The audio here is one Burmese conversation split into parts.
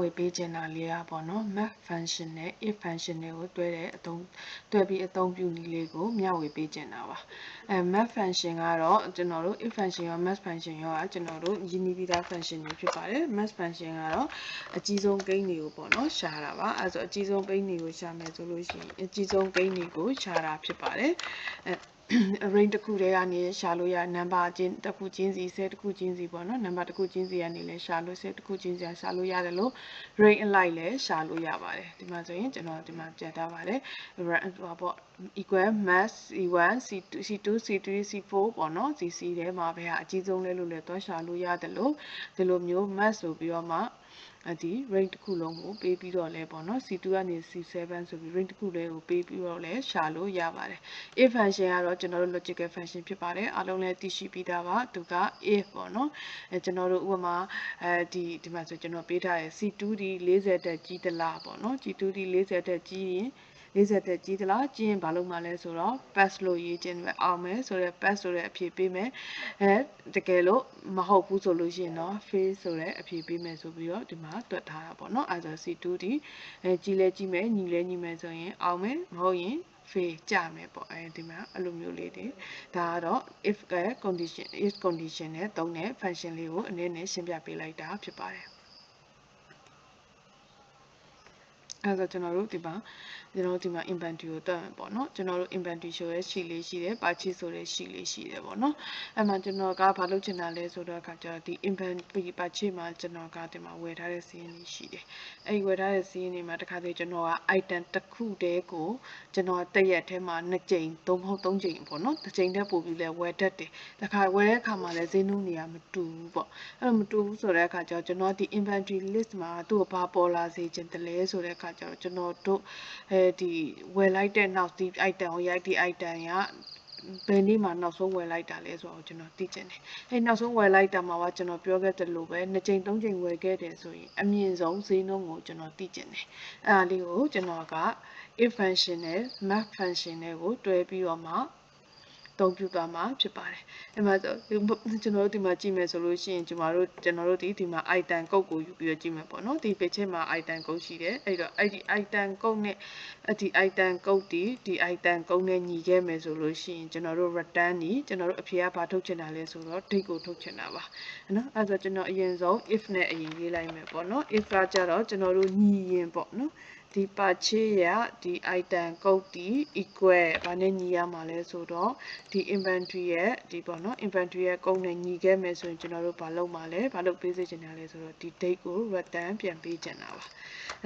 ဝေပေးချင်တာလေးอ่ะပေါ့နော် map function နဲ့ if function တွေကိုတွဲတဲ့အသုံးတွဲပြီးအသုံးပြုနည်းလေးကိုမျှဝေပေးချင်တာပါအဲ map function ကတော့ကျွန်တော်တို့ if function ရော map function ရောကကျွန်တော်တို့ရင်းနှီးပြီးသား function တွေဖြစ်ပါတယ် map function ကတော့အကြီးဆုံးကိန်းတွေကိုပေါ့နော်ရှာတာပါအဲဆိုအကြီးဆုံးကိန်းတွေကိုရှာမယ်ဆိုလို့ရှိရင်အကြီးဆုံးကိန်းတွေကိုရှာတာဖြစ်ပါတယ်အဲ range တစ်ခုတည်းကနေရှာလို့ရ number ချင်းတစ်ခုချင်းစီ set တစ်ခုချင်းစီပေါ့နော် number တစ်ခုချင်းစီကနေလည်းရှာလို့ set တစ်ခုချင်းစီရှာလို့ရတယ်လို့ range alike လည်းရှာလို့ရပါတယ်ဒီမှာဆိုရင်ကျွန်တော်ဒီမှာပြထားပါတယ်ဟိုပေါ့ equal mass c1 c2 c2 c3 c4 ပေါ့နော် cc ထဲမှာပဲအကြီးဆုံးလဲလို့လည်းသွားရှာလို့ရတယ်လို့ဒီလိုမျိုး mass ဆိုပြီးတော့မှအ ဒီ range တစ်ခုလုံးကိုပေးပြီးတော့လဲပေါ့နော် C2 ကနေ C7 ဆိုပြီး range တစ်ခုလေးကိုပေးပြီးတော့လဲရှာလို့ရပါတယ် if function ကတော့ကျွန်တော်တို့ logical function ဖြစ်ပါတယ်အားလုံးလည်းသိရှိပြီးသားပါသူက if ပေါ့နော်အဲကျွန်တော်တို့ဥပမာအဲဒီဒီမှာဆိုကျွန်တော်ပေးထားတယ် C2 ဒီ40တက်ကြီးသလားပေါ့နော် G2 ဒီ40တက်ကြီးရင် 40တက်ကြီးသလားကြီးရင်ဘာလို့မှလဲဆိုတော့ pass လို့ရေးခြင်းပဲအောင်မယ်ဆိုတော့ pass ဆိုတဲ့အဖြေပေးမယ်အဲတကယ်လို့မဟုတ်ဘူးဆိုလို့ရှိရင်တော့ fail ဆိုတဲ့အဖြေပေးမယ်ဆိုပြီးတော့ဒီမှာတွက်ထားတာပေါ့နော်အဲဆို C2 ဒီအဲကြီးလဲကြီးမယ်ညီလဲညီမယ်ဆိုရင်အောင်မယ်မဟုတ်ရင် fail ကြမယ်ပေါ့အဲဒီမှာအဲ့လိုမျိုးလေးတွေဒါကတော့ if condition if condition နဲ့သုံးတဲ့ function လေးကိုအနေနဲ့ရှင်းပြပေးလိုက်တာဖြစ်ပါတယ် အဲဆိုကျွန်တော်တို့ဒီမှာကျွန်တော်တို့ဒီမှာ inventory ကိုတက်မယ်ပေါ့နော်ကျွန်တော်တို့ inventory ဆိုရဲ sheet လေးရှိတယ် purchase ဆိုတဲ့ sheet လေးရှိတယ်ပေါ့နော်အဲ့မှာကျွန်တော်ကဘာလုပ်ချင်တာလဲဆိုတော့အခါကျတော့ဒီ inventory purchase မှာကျွန်တော်ကဒီမှာဝယ်ထားတဲ့စီးရင်လေးရှိတယ်အဲ့ဒီဝယ်ထားတဲ့စီးရင်တွေမှာတစ်ခါတည်းကျွန်တော်က item တစ်ခုတည်းကိုကျွန်တော်တက်ရက်ထဲမှာ2ကြိမ်သုံးမဟုတ်3ကြိမ်ပေါ့နော်တစ်ကြိမ်တည်းပို့ပြီးလဲဝယ်တတ်တယ်တခါဝယ်တဲ့အခါမှာလဲဈေးနှုန်းတွေကမတူဘူးပေါ့အဲ့လိုမတူဘူးဆိုတဲ့အခါကျတော့ကျွန်တော်ဒီ inventory list မှာသူ့ကိုဘာပေါ်လာစေချင်တယ်လဲဆိုတဲ့အခါကျတော့ကျွန်တော်တို့အဲဒီဝယ်လိုက်တဲ့နောက်ဒီ item ကိုရိုက်ဒီ item ကဘယ်နေ့မှနောက်ဆုံးဝယ်လိုက်တာလဲဆိုတော့ကျွန်တော်သိချင်တယ်။အဲနောက်ဆုံးဝယ်လိုက်တာမှာကကျွန်တော်ပြောခဲ့တယ်လို့ပဲနှစ်ကြိမ်သုံးကြိမ်ဝယ်ခဲ့တယ်ဆိုရင်အမြင့်ဆုံးဈေးနှုန်းကိုကျွန်တော်သိချင်တယ်။အဲဒါလေးကိုကျွန်တော်က if function နဲ့ map function နဲ့ကိုတွဲပြီးတော့မှ သုံးပြုသွားမှာဖြစ်ပါတယ်။အဲမှာကျွန်တော်တို့ဒီမှာကြည့်မယ်ဆိုလို့ရှိရင်ကျွန်တော်တို့ကျွန်တော်တို့ဒီဒီမှာ item ကုတ်ကိုယူပြီးတော့ကြည့်မယ်ပေါ့နော်။ဒီ page မှာ item ကုတ်ရှိတယ်။အဲ့တော့အဲ့ဒီ item ကုတ်နဲ့အဲ့ဒီ item ကုတ်ဒီဒီ item ကုတ်နဲ့ညီခဲ့မယ်ဆိုလို့ရှိရင်ကျွန်တော်တို့ return นี่ကျွန်တော်တို့အဖြေကဘာထုတ်ချင်တာလဲဆိုတော့ date ကိုထုတ်ချင်တာပါ။နော်အဲ့ဒါဆိုကျွန်တော်အရင်ဆုံး if နဲ့အရင်ရေးလိုက်မယ်ပေါ့နော်။ if ကကြတော့ကျွန်တော်တို့ညီရင်ပေါ့နော်။ ဒီ purchase ရဒီ item ကုတ်ဒီ equal ဘာနဲ့ညီရမှာလဲဆိုတော့ဒီ inventory ရဲ့ဒီပေါ့နော် inventory ရဲ့ကုတ်နဲ့ညီခဲ့မယ်ဆိုရင်ကျွန်တော်တို့ဘာလုပ်မှာလဲဘာလုပ်ပေးစေချင်တာလဲဆိုတော့ဒီ date ကို return ပြန်ပေးချင်တာပါ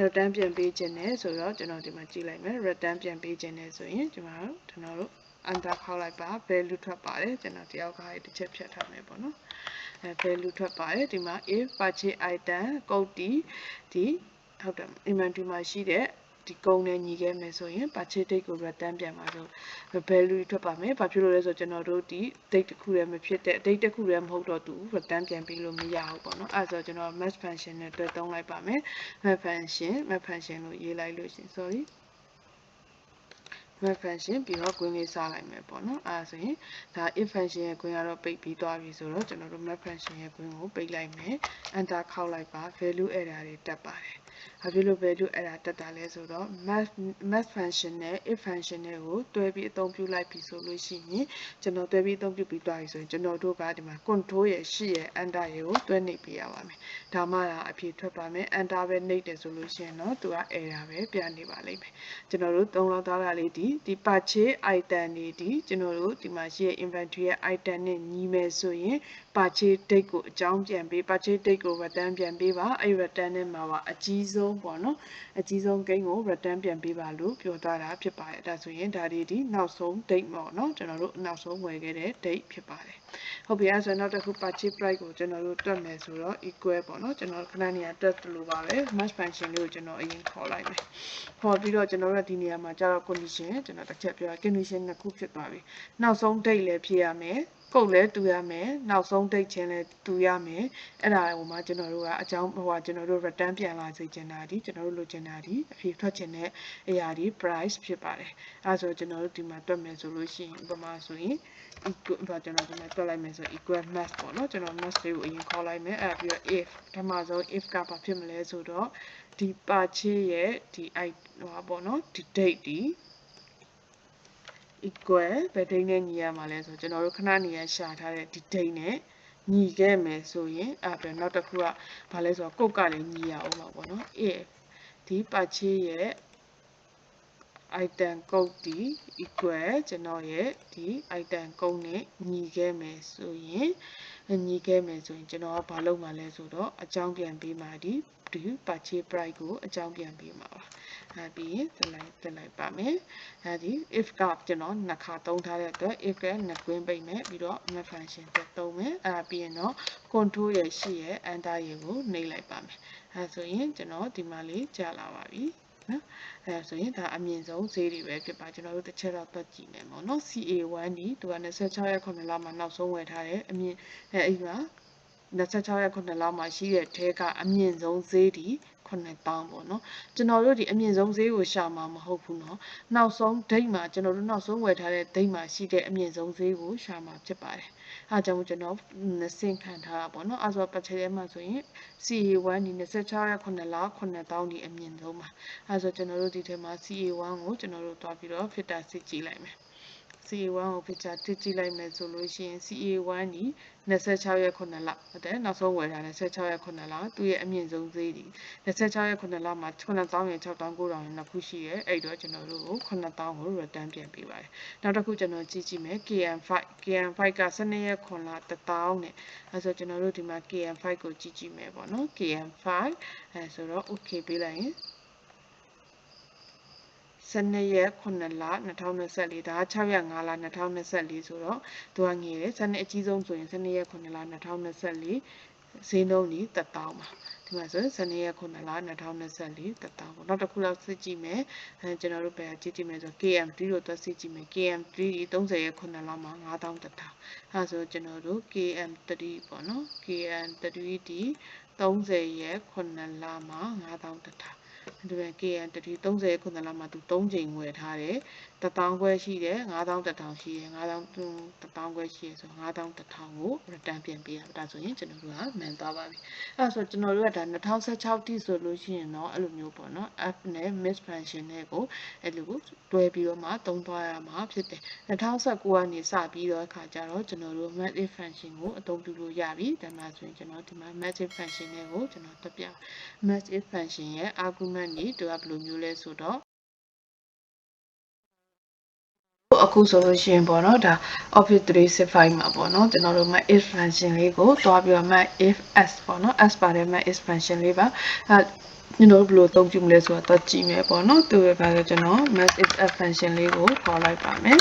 return ပြန်ပေးချင်တယ်ဆိုတော့ကျွန်တော်ဒီမှာကြည့်လိုက်မယ် return ပြန်ပေးချင်တယ်ဆိုရင်ကျွန်တော်တို့ကျွန်တော်တို့ enter ခေါက်လိုက်ပါ value ထွက်ပါတယ်ကျွန်တော်တယောက်ကတစ်ချက်ဖြတ်ထားမယ်ပေါ့နော်အဲ value ထွက်ပါတယ်ဒီမှာ if purchase item ကုတ်ဒီဒီ ဟုတ်တယ် inventory မှာရှိတဲ့ဒီကုန်းနဲ့ညီခဲ့မယ်ဆိုရင် purchase date ကို return ပြန်ပါဆို value ထွက်ပါမယ်။ဘာဖြစ်လို့လဲဆိုတော့ကျွန်တော်တို့ဒီ date တစ်ခုတည်းမဖြစ်တဲ့ date တစ်ခုတည်းမဟုတ်တော့သူ return ပြန်ပေးလို့မရဘူးပေါ့နော်။အဲဆိုကျွန်တော် match function နဲ့တွဲသုံးလိုက်ပါမယ်။ match function match function လို့ရေးလိုက်လို့ရှင် sorry map function ပြီးတော့ green လေးစလိုက်မယ်ပေါ့နော်အဲဒါဆိုရင်ဒါ if function ရဲ့ green ကတော့ပိတ်ပြီးသွားပြီဆိုတော့ကျွန်တော်တို့ map function ရဲ့ green ကိုပိတ်လိုက်မယ် enter ခောက်လိုက်ပါ value error တွေတက်ပါတယ် ဘာဖြစ်လို့ value error တက်တာလဲဆိုတော့ math math function နဲ့ if function နဲ့ကိုတွဲပြီးအသုံးပြုလိုက်ပြီဆိုလို့ရှိရင်ကျွန်တော်တွဲပြီးအသုံးပြုပြီးသွားပြီဆိုရင်ကျွန်တော်တို့ကဒီမှာ control ရဲ့ရှိရဲ့ enter ရဲ့ကိုတွဲနေပြရပါမယ်ဒါမှသာအဖြေထွက်ပါမယ် enter ပဲနှိပ်တယ်ဆိုလို့ရှိရင်တော့သူက error ပဲပြနေပါလိမ့်မယ်ကျွန်တော်တို့သုံးလောက်သားကလေးဒီဒီ purchase item တွေဒီကျွန်တော်တို့ဒီမှာရှိရဲ့ inventory ရဲ့ item နဲ့ညီမယ်ဆိုရင် purchase date ကိုအကြောင်းပြန်ပေး purchase date ကို return ပြန်ပေးပါအဲ့ return နဲ့မှာပါအကြီးဆုံးပေါ့နော်အကြီးဆုံးကိန်းကို return ပြန်ပေးပါလို့ပြောသွားတာဖြစ်ပါတယ်ဒါဆိုရင်ဒါတွေဒီနောက်ဆုံး date ပေါ့နော်ကျွန်တော်တို့နောက်ဆုံးဝယ်ခဲ့တဲ့ date ဖြစ်ပါတယ်ဟုတ်ပြီအဲဆိုနောက်တစ်ခု purchase price ကိုကျွန်တော်တို့တွက်မယ်ဆိုတော့ equal ပေါ့နော်ကျွန်တော်ခဏနေရာတွက်လို့ပါပဲ match function လေးကိုကျွန်တော်အရင်ခေါ်လိုက်မယ်ခေါ်ပြီးတော့ကျွန်တော်တို့ဒီနေရာမှာကျတော့ condition ကျွန်တော်တစ်ချက်ပြော condition နှစ်ခုဖြစ်သွားပြီနောက်ဆုံး date လည်းဖြည့်ရမယ် ကုတ်လည်းတူရမယ်နောက်ဆုံး date ချင်းလည်းတူရမယ်အဲ့ဒါဟိုမှာကျွန်တော်တို့ကအကြောင်းဟိုကကျွန်တော်တို့ return ပြန်လာစေချင်တာဒီကျွန်တော်တို့လိုချင်တာဒီအဖြေထွက်ချင်တဲ့အရာဒီ price ဖြစ်ပါတယ်အဲဆိုကျွန်တော်တို့ဒီမှာတွက်မယ်ဆိုလို့ရှိရင်ဥပမာဆိုရင် equal ဘာကျွန်တော်ဒီမှာတွက်လိုက်မယ်ဆို equal mass ပေါ့နော်ကျွန်တော် mass လေးကိုအရင်ခေါ်လိုက်မယ်အဲ့ဒါပြီးတော့ if ပထမဆုံး if ကဘာဖြစ်မလဲဆိုတော့ဒီ purchase ရဲ့ဒီ i ဟိုပါပေါ့နော်ဒီ date ဒီ equal ဘယ် date နဲ့ညီရမှာလဲဆိုတော့ကျွန်တော်တို့ခဏနေရရှာထားတဲ့ဒီ date နဲ့ညီခဲ့မယ်ဆိုရင်အဲ့ဒါနောက်တစ်ခုကဘာလဲဆိုတော့ကုတ်ကလည်းညီရအောင်ပါပေါ့နော် if ဒီ purchase ရဲ့ item code ဒီ equal ကျွန်တော်ရဲ့ဒီ item code နဲ့ညီခဲ့မယ်ဆိုရင် ညီခဲ့မယ်ဆိုရင်ကျွန်တော်ကဘာလုပ်မှာလဲဆိုတော့အကြောင်းပြန်ပေးမှာဒီဒီ purchase price ကိုအကြောင်းပြန်ပေးမှာပါအဲပြီးရင်တက်လိုက်တက်လိုက်ပါမယ်အဲဒီ if ကကျွန်တော်နှစ်ခါသုံးထားတဲ့အတွက် if ကနှစ်ကွင်းပိတ်မယ်ပြီးတော့ map function တက်သုံးမယ်အဲပြီးရင်တော့ control ရဲ့ရှိရဲ့ enter ရဲ့ကိုနှိပ်လိုက်ပါမယ်အဲဆိုရင်ကျွန်တော်ဒီမှာလေးကြာလာပါပြီ နော်အဲဆိုရင်ဒါအမြင့်ဆုံးဈေးတွေပဲဖြစ်ပါကျွန်တော်တို့တစ်ချက်တော့တွက်ကြည့်မယ်ပေါ့နော် CA1 ဒီသူက26ရက်9လမှာနောက်ဆုံးဝယ်ထားတယ်အမြင့်အဲအဲ့မှာ26ရက်9လမှာရှိတဲ့ထဲကအမြင့်ဆုံးဈေးဒီ 9000ပေါ့နော်ကျွန်တော်တို့ဒီအမြင့်ဆုံးဈေးကိုရှာမှာမဟုတ်ဘူးနော်နောက်ဆုံးဒိတ်မှာကျွန်တော်တို့နောက်ဆုံးဝယ်ထားတဲ့ဒိတ်မှာရှိတဲ့အမြင့်ဆုံးဈေးကိုရှာမှာဖြစ်ပါတယ်အဲကြောင့်ကျွန်တော်စင်ခံထားတာပေါ့နော်အဲဆိုပချေထဲမှာဆိုရင် CA1 ဒီ26.9လောက်9000ဒီအမြင့်ဆုံးပါအဲဆိုကျွန်တော်တို့ဒီထဲမှာ CA1 ကိုကျွန်တော်တို့တွားပြီးတော့ filter စစ်ကြည့်လိုက်မယ် CA1 ကို picture တစ်ကြည့်လိုက်မယ်ဆိုလို့ရှိရင် CA1 ဒီ26ရက်9လဟုတ်တယ်နောက်ဆုံးဝယ်ထားတဲ့16ရက်9လသူ့ရဲ့အမြင့်ဆုံးဈေးဒီ26ရက်9လမှာ9000ရင်6000 9000ရင်နှစ်ခုရှိရဲအဲ့တော့ကျွန်တော်တို့ကို9000ကို return ပြန်ပေးပါတယ်နောက်တစ်ခုကျွန်တော်ကြည့်ကြည့်မယ် KM5 KM5 က12ရက်9လ1000နဲ့အဲဆိုကျွန်တော်တို့ဒီမှာ KM5 ကိုကြည့်ကြည့်မယ်ပေါ့နော် KM5 အဲဆိုတော့ okay ပေးလိုက်ရင် 12ရက်9လ2024ဒါ6ရက်5လ2024ဆိုတော့သူကငွေတယ်12အကြီးဆုံးဆိုရင်12ရက်9လ2024ဈေးနှုန်းဒီ1000ပါဒီမှာဆို12ရက်9လ2024 1000ပေါ့နောက်တစ်ခုလောက်စစ်ကြည့်မယ်အဲကျွန်တော်တို့ပဲကြည့်ကြည့်မယ်ဆို KM3 လို့သွားစစ်ကြည့်မယ် KM3 ဒီ30ရက်9လမှာ9000 1000အဲဆိုကျွန်တော်တို့ KM3 ပေါ့နော် KM3 ဒီ30ရက်9လမှာ9000 1000 ဒီမဲ့ KN တတိ30ခုနလမှာသူ3ချိန်ဝယ်ထားတယ်1000ခွဲရှိတယ်9000 1000ရှိတယ်9000 1000ခွဲရှိတယ်ဆို9000 1000ကို return ပြန်ပေးရတာဆိုရင်ကျွန်တော်တို့ကမှန်သွားပါပြီအဲ့ဆိုကျွန်တော်တို့ကဒါ2016တိဆိုလို့ရှိရင်တော့အဲ့လိုမျိုးပေါ့နော် app နဲ့ miss function နဲ့ကိုအဲ့လိုတွဲပြီးတော့မှသုံးသွားရမှာဖြစ်တယ်2019ကနေစပြီးတော့အခါကျတော့ကျွန်တော်တို့ math function ကိုအသုံးပြုလို့ရပြီဒါမှဆိုရင်ကျွန်တော်ဒီမှာ math function နဲ့ကိုကျွန်တော်တက်ပြ math function ရဲ့ argument ကြီးသူကဘယ်လိုမျိုးလဲဆိုတော့အခုဆိုလို့ရှိရင်ပေါ့နော်ဒါ Office 365မှာပေါ့နော်ကျွန်တော်တို့ math if function လေးကိုတွားပြီးတော့ math if s ပေါ့နော် s ပါတဲ့ math if function လေးပါအဲကျွန်တော်တို့ဘယ်လိုအသုံးပြုမလဲဆိုတာတော့ကြည့်မယ်ပေါ့နော်သူရဲ့ဘာလဲကျွန်တော် math if f function လေးကိုခေါ်လိုက်ပါမယ်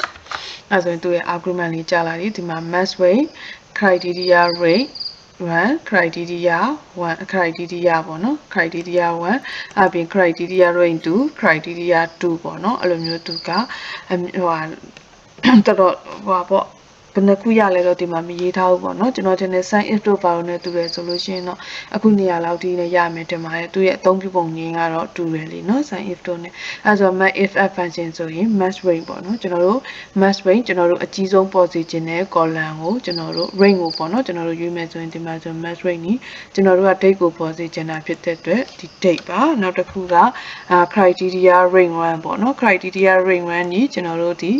အဲဆိုရင်သူရဲ့ argument လေးကြာလာပြီဒီမှာ math weight criteria rate 1 criteria 1 criteria ပေါ့နော် criteria 1အပြင် criteria range 2 criteria 2ပေါ့နော်အဲ့လိုမျိုးသူကဟိုဟာတော်တော်ဟိုပေါ့ ဘယ်နှခုရလဲတော့ဒီမှာမရေးထားဘူးပေါ့နော်ကျွန်တော်တင်တဲ့ sign if တို့ပါလို့ねတူတယ်ဆိုလို့ရှိရင်တော့အခုနေရာလောက်ဒီနဲ့ရမယ်တင်ပါတယ်သူရဲ့အသုံးပြုပုံရင်းကတော့တူတယ်လीနော် sign if တို့ ਨੇ အဲဆို math if f function ဆိုရင် math range ပေါ့နော်ကျွန်တော်တို့ math range ကျွန်တော်တို့အကြီးဆုံးပေါ်စီခြင်းတဲ့ column ကိုကျွန်တော်တို့ range ကိုပေါ့နော်ကျွန်တော်တို့ရွေးမယ်ဆိုရင်ဒီမှာဆို math range นี่ကျွန်တော်တို့က date ကိုပေါ်စီခြင်းတာဖြစ်တဲ့အတွက်ဒီ date ပါနောက်တစ်ခုက criteria range 1ပေါ့နော် criteria range 1นี่ကျွန်တော်တို့ဒီ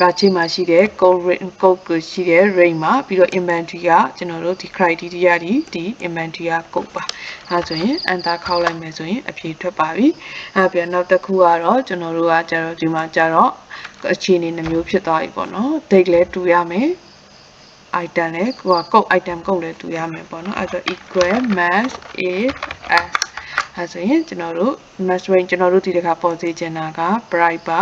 ဘာချင်းမှာရှိတဲ့ code code ကိုရှိတဲ့ range မှာပြီးတော့ inventory ကကျွန်တော်တို့ဒီ criteria ဒီဒီ inventory က code ပါအဲဆိုရင် enter ခောက်လိုက်မယ်ဆိုရင်အဖြေထွက်ပါပြီအဲပြန်နောက်တစ်ခုကတော့ကျွန်တော်တို့ကကျတော့ဒီမှာကျတော့အခြေအနေနှမျိုးဖြစ်သွားပြီပေါ့နော် date လဲတူရမယ် item လဲဟိုက code item code လဲတူရမယ်ပေါ့နော်အဲဆို equal mass if s အဲဆိုရင်ကျွန်တော်တို့ mass range ကျွန်တော်တို့ဒီတစ်ခါပေါ်စေချင်တာက bright ပါ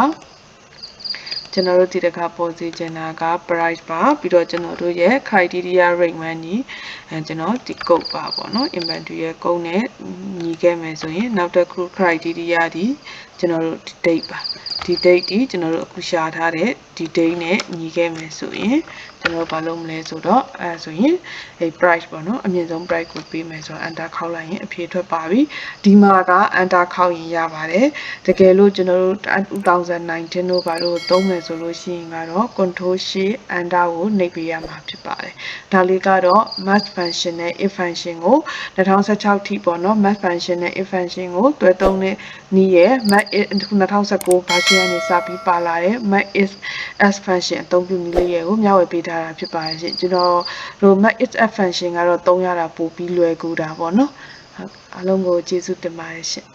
ကျွန်တော်တို့ဒီတစ်ခါပေါ်စေချင်တာက price ပါပြီးတော့ကျွန်တော်တို့ရဲ့ criteria rate man ကြီးအဲကျွန်တော်ဒီ code ပါပေါ့နော် inventory ရဲ့ code နဲ့ညီခဲ့မယ်ဆိုရင်နောက်တစ်ခု criteria ဒီကျွန်တော်တို့ date ပါဒီ date ဒီကျွန်တော်တို့အခုရှာထားတဲ့ဒီ date နဲ့ညီခဲ့မယ်ဆိုရင် ကျွန်တော်ဘာလုပ်မလဲဆိုတော့အဲဆိုရင်အဲ price ပေါ့နော်အမြင့်ဆုံး price ကိုပေးမယ်ဆိုတော့ enter ခောက်လိုက်ရင်အဖြေထွက်ပါပြီဒီမှာက enter ခောက်ရင်ရပါတယ်တကယ်လို့ကျွန်တော်တို့2019တို့ဘာလို့သုံးမယ်ဆိုလို့ရှိရင်ကတော့ control shift enter ကိုနှိပ်ပေးရမှာဖြစ်ပါတယ်ဒါလေးကတော့ math function နဲ့ if function ကို2016ထိပေါ့နော် math function နဲ့ if function ကိုတွဲသုံးတဲ့နည်းရဲ့ math 2019 version ကနေစပြီးပါလာတဲ့ math is as function အသုံးပြုနည်းလေးရဲ့ကိုမျှဝေပေးထားတာဖြစ်ပါတယ်ရှင်ကျွန်တော်တို့ math is as function ကတော့သုံးရတာပိုပြီးလွယ်ကူတာပေါ့နော်ဟုတ်အားလုံးကိုကျေးဇူးတင်ပါတယ်ရှင်